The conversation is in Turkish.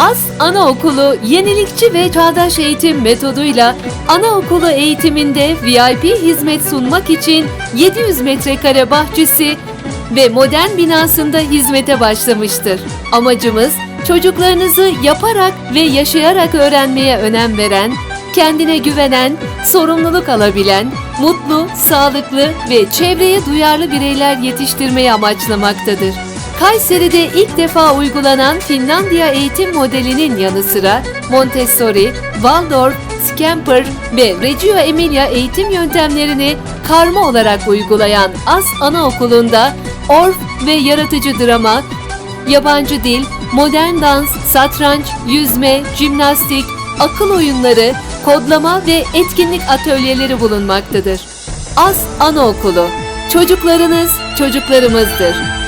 As Anaokulu yenilikçi ve çağdaş eğitim metoduyla anaokulu eğitiminde VIP hizmet sunmak için 700 metrekare bahçesi ve modern binasında hizmete başlamıştır. Amacımız çocuklarınızı yaparak ve yaşayarak öğrenmeye önem veren, kendine güvenen, sorumluluk alabilen, mutlu, sağlıklı ve çevreye duyarlı bireyler yetiştirmeyi amaçlamaktadır. Kayseri'de ilk defa uygulanan Finlandiya eğitim modelinin yanı sıra Montessori, Waldorf, Scamper ve Reggio Emilia eğitim yöntemlerini karma olarak uygulayan AS Anaokulu'nda orf ve yaratıcı drama, yabancı dil, modern dans, satranç, yüzme, jimnastik, akıl oyunları, kodlama ve etkinlik atölyeleri bulunmaktadır. AS Anaokulu, çocuklarınız çocuklarımızdır.